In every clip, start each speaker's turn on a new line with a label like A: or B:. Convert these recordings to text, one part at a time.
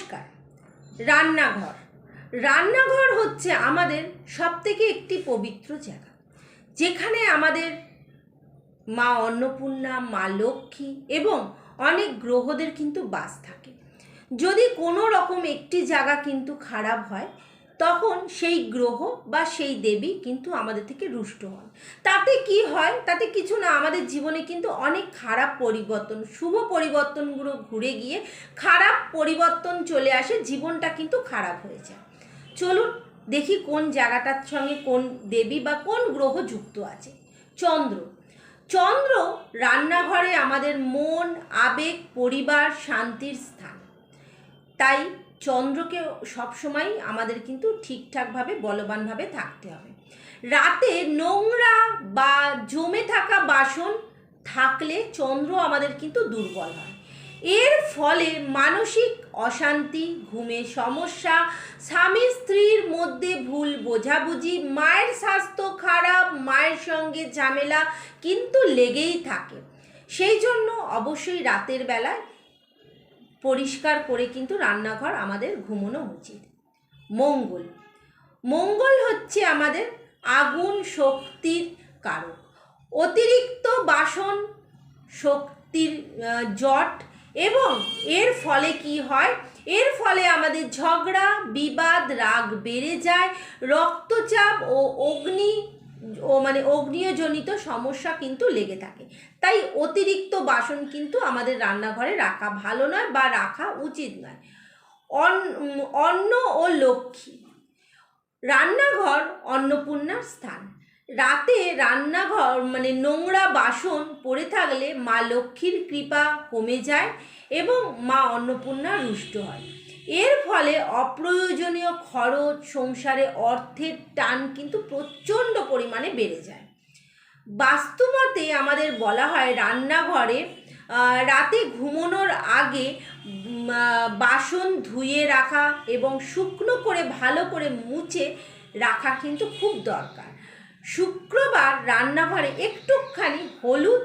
A: নমস্কার। রান্নাঘর। রান্নাঘর হচ্ছে আমাদের সবথেকে একটি পবিত্র জায়গা। যেখানে আমাদের মা অন্নপূর্ণা, মা লক্ষ্মী এবং অনেক গ্রহদের কিন্তু বাস থাকে। যদি কোনো রকম একটি জায়গা কিন্তু খারাপ হয় তখন সেই গ্রহ বা সেই দেবী কিন্তু আমাদের থেকে রুষ্ট হন। তাতে কি হয়? তাতে কিছু না, আমাদের জীবনে কিন্তু অনেক খারাপ পরিবর্তন, শুভ পরিবর্তনগুলো ঘুরে গিয়ে খারাপ পরিবর্তন চলে আসে, জীবনটা কিন্তু খারাপ হয়ে যায়। চলুন দেখি কোন জায়গাটার সঙ্গে কোন দেবী বা কোন গ্রহ যুক্ত আছে। চন্দ্র। চন্দ্র রান্নাঘরে আমাদের মন, আবেগ, পরিবার, শান্তির স্থান। তাই চন্দ্রকে সবসময় আমাদের কিন্তু ঠিকঠাকভাবে, বলবানভাবে থাকতে হবে। রাতে নোংরা বা জমে থাকা বাসন থাকলে চন্দ্র আমাদের কিন্তু দুর্বল হয়। এর ফলে মানসিক অশান্তি, ঘুমের সমস্যা, স্বামী স্ত্রীর মধ্যে ভুল বোঝাবুঝি, মায়ের স্বাস্থ্য খারাপ, মায়ের সঙ্গে ঝামেলা কিন্তু লেগেই থাকে। সেই জন্য অবশ্যই রাতের বেলায় পরিষ্কার করে কিন্তু রান্নাঘর আমাদের ঘুমোনো উচিত। মঙ্গল। মঙ্গল হচ্ছে আমাদের আগুন শক্তির কারক। অতিরিক্ত বাসন শক্তির জট এবং এর ফলে কি হয়? এর ফলে আমাদের ঝগড়া, বিবাদ, রাগ বেড়ে যায়, রক্তচাপ ও অগ্নি ও মানে অগ্নিয়জনিত সমস্যা কিন্তু লেগে থাকে। তাই অতিরিক্ত বাসন কিন্তু আমাদের রান্নাঘরে রাখা ভালো নয় বা রাখা উচিত নয়। অন্ন ও লক্ষ্মী। রান্নাঘর অন্নপূর্ণার স্থান। রাতে রান্নাঘর মানে নোংরা বাসন পড়ে থাকলে মা লক্ষ্মীর কৃপা কমে যায় এবং মা অন্নপূর্ণা রুষ্ট হয়। এর ফলে অপ্রয়োজনীয় খরচ সংসারে অর্থের টান কিন্তু প্রচণ্ড পরিমাণে বেড়ে যায়। বাস্তুমতে আমাদের বলা হয় রান্নাঘরে রাতে ঘুমানোর আগে বাসন ধুয়ে রাখা এবং শুকনো করে ভালো করে মুছে রাখা কিন্তু খুব দরকার। শুক্রবার রান্নাঘরে একটুখানি হলুদ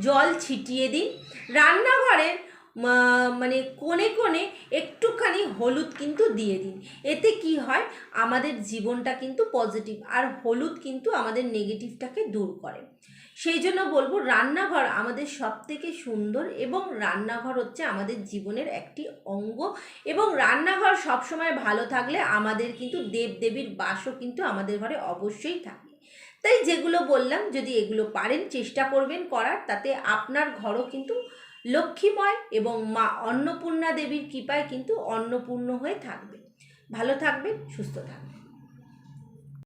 A: জল ছিটিয়ে দিন। রান্নাঘরের মা- মানে কোণে কোণে একটুখানি হলুদ কিন্তু দিয়ে দিন। এতে কি হয়? আমাদের জীবনটা কিন্তু পজিটিভ আর হলুদ কিন্তু আমাদের নেগেটিভটাকে দূর করে। সেই জন্য বলব, রান্নাঘর আমাদের সব থেকে সুন্দর এবং রান্নাঘর হচ্ছে আমাদের জীবনের একটি অঙ্গ। এবং রান্নাঘর সবসময় ভালো থাকলে আমাদের কিন্তু দেবদেবীর বাসও কিন্তু আমাদের ঘরে অবশ্যই থাকে। তাই যেগুলো বললাম, যদি এগুলো পারেন, চেষ্টা করবেন করার। তাতে আপনার ঘরও কিন্তু লক্ষ্মীময় এবং মা অন্নপূর্ণা দেবীর কৃপায় কিন্তু অন্নপূর্ণ হয়ে থাকবে। ভালো থাকবেন সুস্থ থাকবেন।